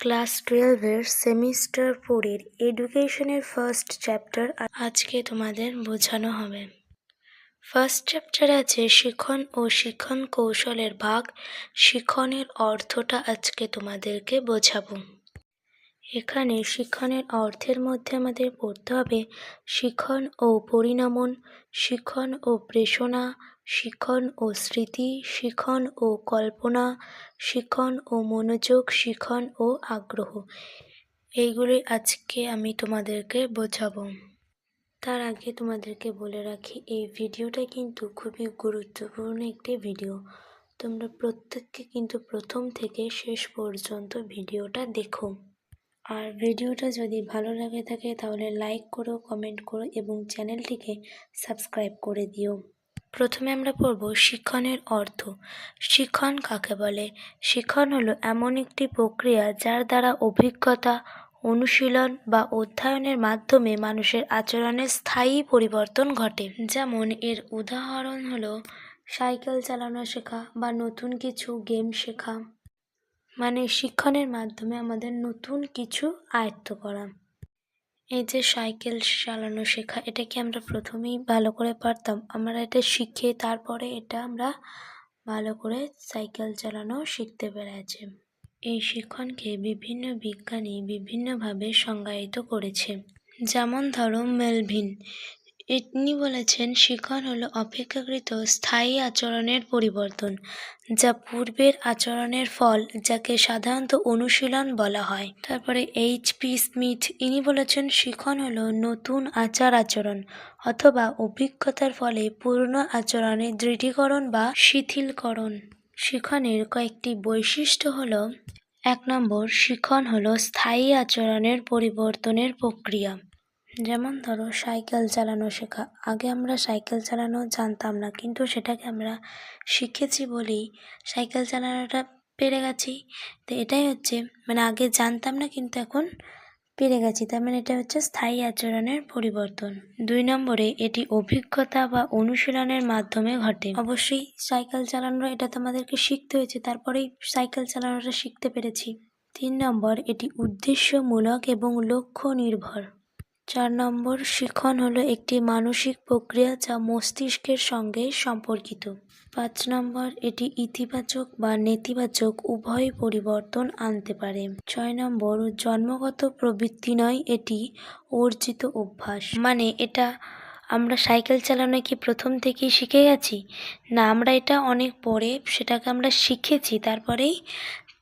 Class টুয়েলভের semester ফোরের এডুকেশনের ফার্স্ট চ্যাপ্টার আজকে তোমাদের বোঝানো হবে। ফার্স্ট চ্যাপ্টার আছে শিখন ও শিখন কৌশলের ভাগ। শিখনের অর্থটা আজকে তোমাদেরকে বোঝাবো। এখানে শিক্ষণের অর্থের মধ্যে আমাদের পড়তে হবে শিখন ও পরিণমন শিখন ও প্রেষণা শিখন ও স্মৃতি শিখন ও কল্পনা শিখন ও মনোযোগ শিখন ও আগ্রহ। এইগুলি আজকে আমি তোমাদেরকে বোঝাবো। তার আগে তোমাদেরকে বলে রাখি, এই ভিডিওটা কিন্তু খুবই গুরুত্বপূর্ণ একটি ভিডিও। তোমরা প্রত্যেককে কিন্তু প্রথম থেকে শেষ পর্যন্ত ভিডিওটা দেখো। আর ভিডিওটা যদি ভালো লাগে থাকে তাহলে লাইক করো কমেন্ট করো এবং চ্যানেলটিকে সাবস্ক্রাইব করে দিও। প্রথমে আমরা পড়ব শিক্ষণের অর্থ। শিক্ষণ কাকে বলে? শিক্ষণ হলো এমন একটি প্রক্রিয়া যার দ্বারা অভিজ্ঞতা, অনুশীলন বা অধ্যয়নের মাধ্যমে মানুষের আচরণের স্থায়ী পরিবর্তন ঘটে। যেমন এর উদাহরণ হলো সাইকেল চালানো শেখা বা নতুন কিছু গেম শেখা। মানে শিক্ষণের মাধ্যমে আমাদের নতুন কিছু আয়ত্ত করা। এই যে সাইকেল চালানো শেখা, এটা কি আমরা প্রথমেই ভালো করে পারতাম? আমরা এটা শিখে তারপরে এটা আমরা ভালো করে সাইকেল চালানো শিখতে পেরেছি। এই শিক্ষণকে বিভিন্ন বিজ্ঞানী বিভিন্নভাবে সংজ্ঞায়িত করেছে। যেমন ধরো মেলভিন ইনি বলেছেন শিখন হলো অপেক্ষাকৃত স্থায়ী আচরণের পরিবর্তন, যা পূর্বের আচরণের ফল, যাকে সাধারণত অনুশীলন বলা হয়। তারপরে এইচ পি স্মিথ, ইনি বলেছেন, শিখন হলো নতুন আচার আচরণ অথবা অভিজ্ঞতার ফলে পুরনো আচরণের দৃঢ়ীকরণ বা শিথিলকরণ। শিখনের কয়েকটি বৈশিষ্ট্য হলো, এক নম্বর, শিখন হলো স্থায়ী আচরণের পরিবর্তনের প্রক্রিয়া। যেমন ধরো সাইকেল চালানো শেখা। আগে আমরা সাইকেল চালানো জানতাম না, কিন্তু সেটাকে আমরা শিখেছি বলেই সাইকেল চালানোটা পেরে গেছি। তো এটাই হচ্ছে মানে আগে জানতাম না, কিন্তু এখন পেরে গেছি। তার মানে এটা হচ্ছে স্থায়ী আচরণের পরিবর্তন। দুই নম্বরে, এটি অভিজ্ঞতা বা অনুশীলনের মাধ্যমে ঘটে। অবশ্যই সাইকেল চালানো এটা তো আমাদেরকে শিখতে হয়েছে, তারপরেই সাইকেল চালানোটা শিখতে পেরেছি। তিন নম্বর, এটি উদ্দেশ্যমূলক এবং লক্ষ্য নির্ভর। চার নম্বর শিখন হলো একটি মানসিক প্রক্রিয়া যা মস্তিষ্কের সঙ্গে সম্পর্কিত। পাঁচ নম্বর, এটি ইতিবাচক বা নেতিবাচক উভয় পরিবর্তন আনতে পারে। ছয় নম্বর, জন্মগত প্রবৃত্তি নয়, এটি অর্জিত অভ্যাস। মানে এটা আমরা সাইকেল চালানো কি প্রথম থেকেই শিখে গেছি? না, আমরা এটা অনেক পরে সেটাকে আমরা শিখেছি, তারপরেই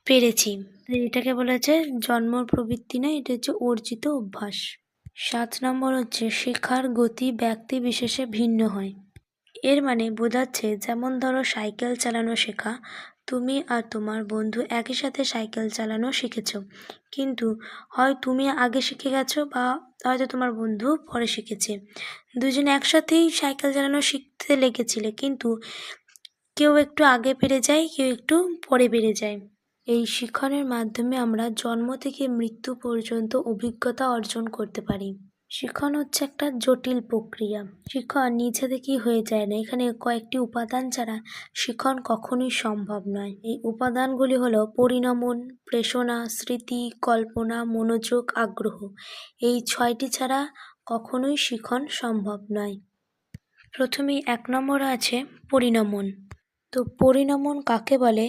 পেরেছি। এটাকে বলেছে জন্ম প্রবৃত্তি নয়, এটা হচ্ছে অর্জিত অভ্যাস। সাত নম্বর হচ্ছে শেখার গতি ব্যক্তি বিশেষে ভিন্ন হয়। এর মানে বোঝাচ্ছে যেমন ধরো সাইকেল চালানো শেখা, তুমি আর তোমার বন্ধু একই সাথে সাইকেল চালানো শিখেছ। কিন্তু হয় তুমি আগে শিখে গেছো বা হয়তো তোমার বন্ধু পরে শিখেছে। দুজনে একসাথেই সাইকেল চালানো শিখতে লেগেছিলে, কিন্তু কেউ একটু আগে পেরে যায়, কেউ একটু পরে বেড়ে যায়। এই শিক্ষণের মাধ্যমে আমরা জন্ম থেকে মৃত্যু পর্যন্ত অভিজ্ঞতা অর্জন করতে পারি। শিক্ষণ হচ্ছে একটা জটিল প্রক্রিয়া। শিক্ষণ নিজে থেকেই হয়ে যায় না। এখানে কয়েকটি উপাদান ছাড়া শিক্ষণ কখনোই সম্ভব নয়। এই উপাদানগুলি হলো পরিণমন, প্রেষণা, স্মৃতি, কল্পনা, মনোযোগ, আগ্রহ। এই ছয়টি ছাড়া কখনোই শিখন সম্ভব নয়। প্রথমেই এক নম্বরে আছে পরিণমন। তো পরিণমন কাকে বলে,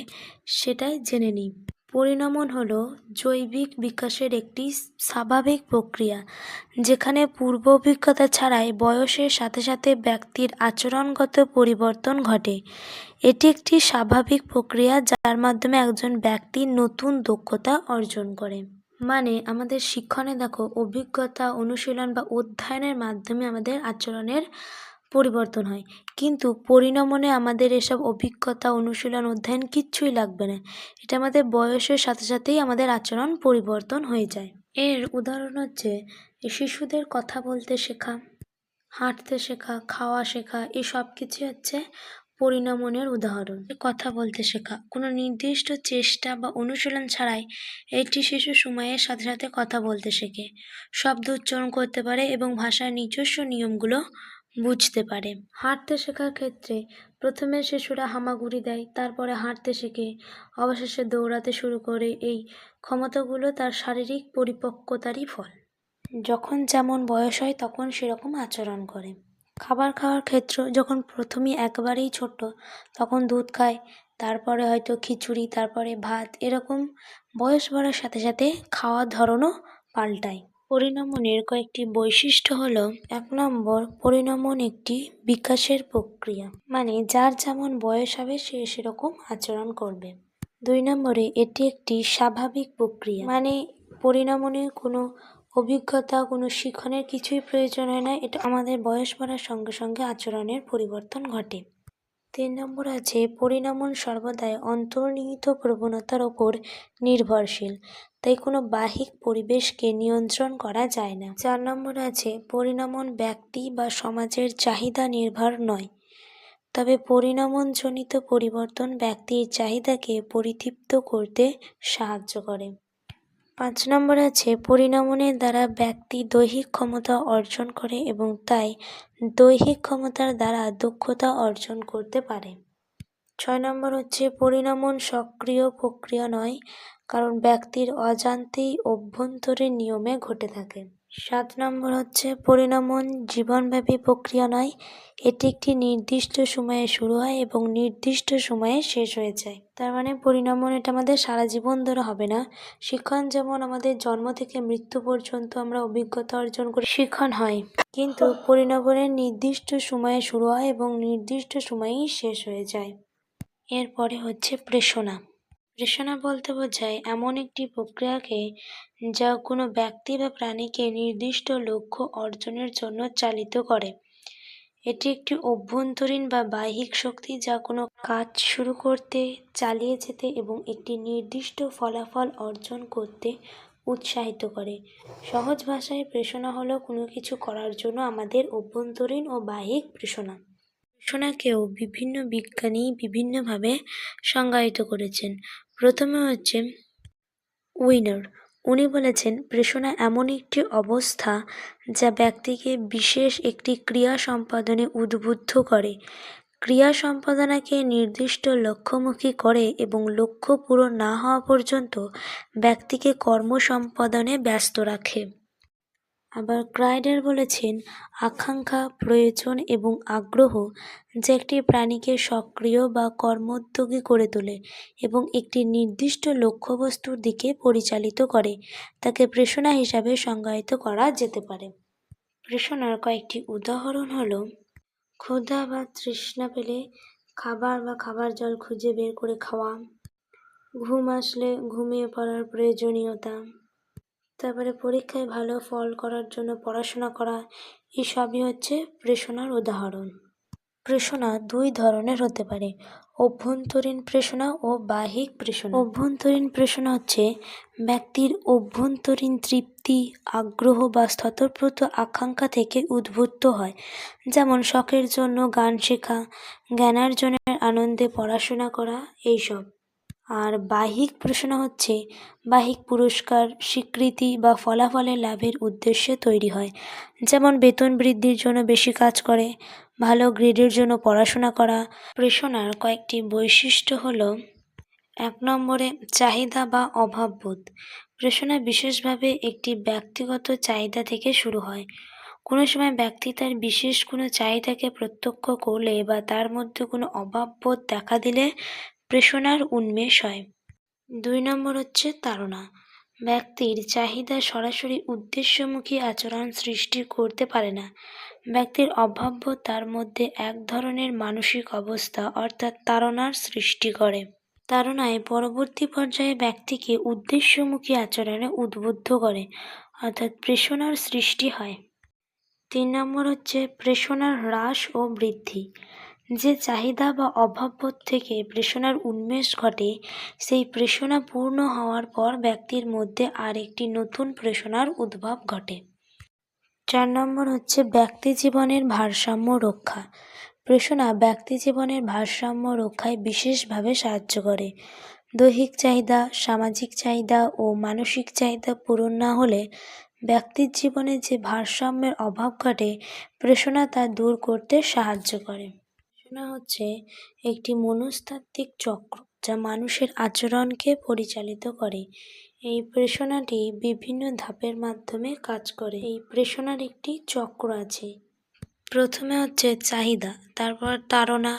সেটাই জেনে নিই। পরিণমন হল জৈবিক বিকাশের একটি স্বাভাবিক প্রক্রিয়া, যেখানে পূর্ব অভিজ্ঞতা ছাড়াই বয়সের সাথে সাথে ব্যক্তির আচরণগত পরিবর্তন ঘটে। এটি একটি স্বাভাবিক প্রক্রিয়া যার মাধ্যমে একজন ব্যক্তি নতুন দক্ষতা অর্জন করে। মানে আমাদের শিক্ষণে দেখো, অভিজ্ঞতা, অনুশীলন বা অধ্যয়নের মাধ্যমে আমাদের আচরণের পরিবর্তন হয়। কিন্তু পরিণমনে আমাদের এসব অভিজ্ঞতা, অনুশীলন, অধ্যয়ন কিচ্ছুই লাগবে না। এটা আমাদের বয়সের সাথে সাথেই আমাদের আচরণ পরিবর্তন হয়ে যায়। এর উদাহরণ হচ্ছে, শিশুদের কথা বলতে শেখা, হাঁটতে শেখা, খাওয়া শেখা, এই সব কিছু হচ্ছে পরিণমনের উদাহরণ। কথা বলতে শেখা, কোনো নির্দিষ্ট চেষ্টা বা অনুশীলন ছাড়াই একটি শিশু সময়ের সাথে সাথে কথা বলতে শেখে। শব্দ উচ্চারণ করতে পারে এবং ভাষার নিজস্ব নিয়মগুলো বুঝতে পারে। হাঁটতে শেখার ক্ষেত্রে প্রথমে শিশুরা হামাগুড়ি দেয়, তারপরে হাঁটতে শেখে। অবশেষে দৌড়াতে শুরু করে। এই ক্ষমতাগুলো তার শারীরিক পরিপক্কতারই ফল। যখন যেমন বয়স হয়, তখন সেরকম আচরণ করে। খাবার খাওয়ার ক্ষেত্র যখন প্রথমেই একবারেই ছোট তখন দুধ খায়, তারপরে হয়তো খিচুড়ি, তারপরে ভাত, এরকম বয়স বাড়ার সাথে সাথে খাওয়ার ধরনও পাল্টায়। পরিণমনের কয়েকটি বৈশিষ্ট্য হলো, এক নম্বর, পরিণমন একটি বিকাশের প্রক্রিয়া মানে যার যেমন বয়স হবে সে সেরকম আচরণ করবে। দুই নম্বরে, এটি একটি স্বাভাবিক প্রক্রিয়া মানে পরিণমনে কোনো অভিজ্ঞতা, কোনো শিক্ষণের কিছুই প্রয়োজন হয় না, এটা আমাদের বয়স বাড়ার সঙ্গে সঙ্গে আচরণের পরিবর্তন ঘটে। তিন নম্বর আছে, পরিণমন সর্বদাই অন্তর্নিহিত প্রবণতার ওপর নির্ভরশীল তাই কোনো বাহিক পরিবেশকে নিয়ন্ত্রণ করা যায় না। চার নম্বর আছে, পরিণমন ব্যক্তি বা সমাজের চাহিদা নির্ভর নয়। তবে পরিণমনজনিত পরিবর্তন ব্যক্তির চাহিদাকে পরিতৃপ্ত করতে সাহায্য করে। পাঁচ নম্বর আছে, পরিণমনের দ্বারা ব্যক্তি দৈহিক ক্ষমতা অর্জন করে এবং তাই দৈহিক ক্ষমতার দ্বারা দক্ষতা অর্জন করতে পারে। ছয় নম্বর হচ্ছে, পরিণমন সক্রিয় প্রক্রিয়া নয় কারণ ব্যক্তির অজান্তেই অভ্যন্তরীণ নিয়মে ঘটে থাকে। সাত নম্বর হচ্ছে পরিণমন, জীবনব্যাপী প্রক্রিয়া নয়, এটি একটি নির্দিষ্ট সময়ে শুরু হয় এবং নির্দিষ্ট সময়ে শেষ হয়ে যায়। তার মানে পরিণমন এটা আমাদের সারা জীবন ধরে হবে না। শিক্ষণ যেমন আমাদের জন্ম থেকে মৃত্যু পর্যন্ত আমরা অভিজ্ঞতা অর্জন করি শিক্ষণ হয়। কিন্তু পরিণমনের নির্দিষ্ট সময়ে শুরু হয় এবং নির্দিষ্ট সময়েই শেষ হয়ে যায়। এরপরে হচ্ছে প্রেষণা। প্রেষণা বলতে বোঝায়, এমন একটি প্রক্রিয়াকে যা কোনো ব্যক্তি বা প্রাণীকে নির্দিষ্ট লক্ষ্য অর্জনের জন্য চালিত করে। এটি একটি অভ্যন্তরীণ বা বাহ্যিক শক্তি যা কোনো কাজ শুরু করতে, চালিয়ে যেতে এবং একটি নির্দিষ্ট ফলাফল অর্জন করতে উৎসাহিত করে। সহজ ভাষায় প্রেষণা হলো কোনো কিছু করার জন্য আমাদের অভ্যন্তরীণ ও বাহ্যিক প্রেষণা। প্রেষণাকেও বিভিন্ন বিজ্ঞানী বিভিন্নভাবে সংজ্ঞায়িত করেছেন। প্রথমে হচ্ছে উইনার। উনি বলেছেন, প্রেষণা এমন একটি অবস্থা যা ব্যক্তিকে বিশেষ একটি ক্রিয়া সম্পাদনে উদ্বুদ্ধ করে। ক্রিয়া সম্পাদনাকে নির্দিষ্ট লক্ষ্যমুখী করে এবং লক্ষ্য পূরণ না হওয়া পর্যন্ত ব্যক্তিকে কর্ম সম্পাদনে ব্যস্ত রাখে। আবার ক্রাইডার বলেছেন, আকাঙ্ক্ষা, প্রয়োজন এবং আগ্রহ যা একটি প্রাণীকে সক্রিয় বা কর্মোদ্যোগী করে তোলে এবং একটি নির্দিষ্ট লক্ষ্যবস্তুর দিকে পরিচালিত করে, তাকে প্রেষণা হিসাবে সংজ্ঞায়িত করা যেতে পারে। প্রেষণার কয়েকটি উদাহরণ হলো, ক্ষুধা বা তৃষ্ণা পেলে খাবার বা খাবার জল খুঁজে বের করে খাওয়া, ঘুম আসলে ঘুমিয়ে পড়ার প্রয়োজনীয়তা তারপরে পরীক্ষায় ভালো ফল করার জন্য পড়াশোনা করা, এসবই হচ্ছে প্রেষণার উদাহরণ। প্রেষণা দুই ধরনের হতে পারে, অভ্যন্তরীণ প্রেষণা ও বাহিক প্রেষণা। অভ্যন্তরীণ প্রেষণা হচ্ছে ব্যক্তির অভ্যন্তরীণ তৃপ্তি, আগ্রহ বা স্থতপ্রত আকাঙ্ক্ষা থেকে উদ্বুদ্ধ হয়। যেমন শখের জন্য গান শেখা, জ্ঞানার্জনের আনন্দে পড়াশোনা করা, এইসব। আর বাহ্যিক প্রেষণা হচ্ছে বাহ্যিক পুরস্কার, স্বীকৃতি বা ফলাফলের লাভের উদ্দেশ্যে তৈরি হয়। যেমন বেতন বৃদ্ধির জন্য বেশি কাজ করে, ভালো গ্রেডের জন্য পড়াশোনা করা। প্রেষণার কয়েকটি বৈশিষ্ট্য হলো, এক নম্বরে চাহিদা বা অভাববোধ প্রেষণা বিশেষভাবে একটি ব্যক্তিগত চাহিদা থেকে শুরু হয়। কোনো সময় ব্যক্তি তার বিশেষ কোনো চাহিদাকে প্রত্যক্ষ করলে বা তার মধ্যে কোনো অভাববোধ দেখা দিলে প্রেষণার উন্মেষ হয় দুই নম্বর হচ্ছে তাড়না। ব্যক্তির চাহিদা সরাসরি উদ্দেশ্যমুখী আচরণ সৃষ্টি করতে পারে না। ব্যক্তির অভাব্য তার মধ্যে এক ধরনের মানসিক অবস্থা অর্থাৎ তাড়নার সৃষ্টি করে। তাড়নায় পরবর্তী পর্যায়ে ব্যক্তিকে উদ্দেশ্যমুখী আচরণে উদ্বুদ্ধ করে, অর্থাৎ প্রেষণার সৃষ্টি হয়। তিন নম্বর হচ্ছে প্রেষণার হ্রাস ও বৃদ্ধি। যে চাহিদা বা অভাববোধ থেকে প্রেষণার উন্মেষ ঘটে, সেই প্রেষণা পূর্ণ হওয়ার পর ব্যক্তির মধ্যে আর একটি নতুন প্রেষণার উদ্ভব ঘটে। চার নম্বর হচ্ছে ব্যক্তি জীবনের ভারসাম্য রক্ষা। প্রেষণা ব্যক্তি জীবনের ভারসাম্য রক্ষায় বিশেষভাবে সাহায্য করে। দৈহিক চাহিদা, সামাজিক চাহিদা ও মানসিক চাহিদা পূরণ না হলে ব্যক্তির জীবনে যে ভারসাম্যের অভাব ঘটে প্রেষণা তা দূর করতে সাহায্য করে। প্রেষণা হচ্ছে একটি মনস্তাত্ত্বিক চক্র যা মানুষের আচরণকে পরিচালিত করে। এই প্রেষণাটি বিভিন্ন ধাপের মাধ্যমে কাজ করে। এই প্রেষণার একটি চক্র আছে। প্রথমে হচ্ছে চাহিদা, তারপর তাড়না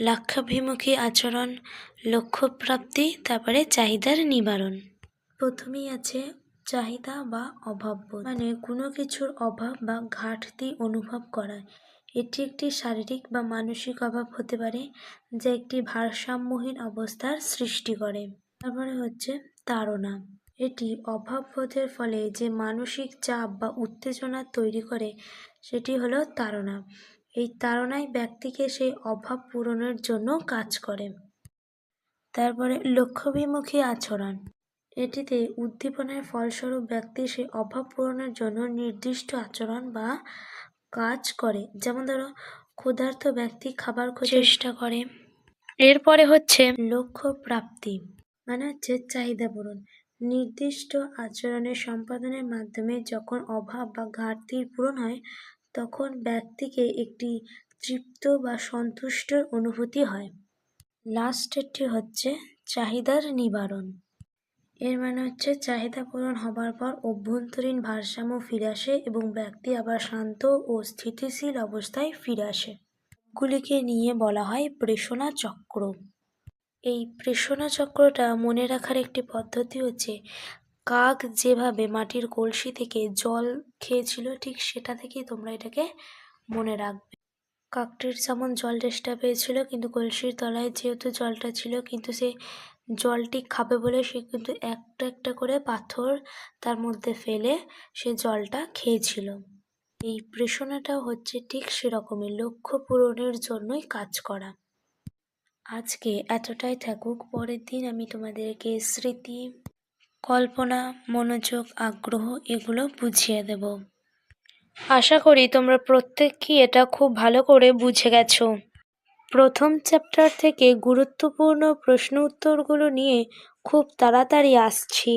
লক্ষ্যাভিমুখী আচরণ, লক্ষ্যপ্রাপ্তি, তারপরে চাহিদার নিবারণ। প্রথমেই আছে চাহিদা বা অভাব মানে কোনো কিছুর অভাব বা ঘাটতি অনুভব করা। এটি একটি শারীরিক বা মানসিক অভাব হতে পারে, যা একটি ভারসাম্যহীন অবস্থার সৃষ্টি করে। তারপরে হচ্ছে তাড়না। এটি অভাববোধের ফলে যে মানসিক চাপ বা উত্তেজনা তৈরি করে, সেটি হলো তাড়না। এই তাড়নায় ব্যক্তিকে সেই অভাব পূরণের জন্য কাজ করে। তারপরে লক্ষ্যবিমুখী আচরণ। এটিতে উদ্দীপনার ফলস্বরূপ ব্যক্তি সেই অভাব পূরণের জন্য নির্দিষ্ট আচরণ বা কাজ করে। যেমন ধরো ক্ষুধার্ত ব্যক্তি খাবার খোঁজার চেষ্টা করে। এরপরে হচ্ছে লক্ষ্য প্রাপ্তি মানে হচ্ছে চাহিদা পূরণ। নির্দিষ্ট আচরণের সম্পাদনের মাধ্যমে যখন অভাব বা ঘাটতির পূরণ হয় তখন ব্যক্তিকে একটি তৃপ্ত বা সন্তুষ্টর অনুভূতি হয়। লাস্টেরটি হচ্ছে চাহিদার নিবারণ। এর মানে হচ্ছে চাহিদা পূরণ হবার পর অভ্যন্তরীণ ভারসাম্য ফিরে আসে এবং ব্যক্তি আবার শান্ত ও স্থিতিশীল অবস্থায় ফিরে আসে। গুলিকে নিয়ে বলা হয় প্রেষণা চক্র। এই প্রেষণা চক্রটা মনে রাখার একটি পদ্ধতি হচ্ছে, কাক যেভাবে মাটির কলসি থেকে জল খেয়েছিল, ঠিক সেটা থেকেই তোমরা এটাকে মনে রাখবে। কাকটির যেমন জল চেষ্টা পেয়েছিল, কিন্তু কলসির তলায় যেহেতু জলটা ছিল, কিন্তু সে জলটি খাবে বলে সে কিন্তু একটা একটা করে পাথর তার মধ্যে ফেলে সে জলটা খেয়েছিল। এই প্রেষণাটা হচ্ছে ঠিক সেরকমই লক্ষ্য পূরণের জন্যই কাজ করা। আজকে এতটাই থাকুক, পরের দিন আমি তোমাদেরকে স্মৃতি, কল্পনা, মনোযোগ, আগ্রহ এগুলো বুঝিয়ে দেব। আশা করি তোমরা প্রত্যেকই এটা খুব ভালো করে বুঝে গেছো। প্রথম চ্যাপ্টার থেকে গুরুত্বপূর্ণ প্রশ্ন উত্তরগুলো নিয়ে খুব তাড়াতাড়ি আসছি।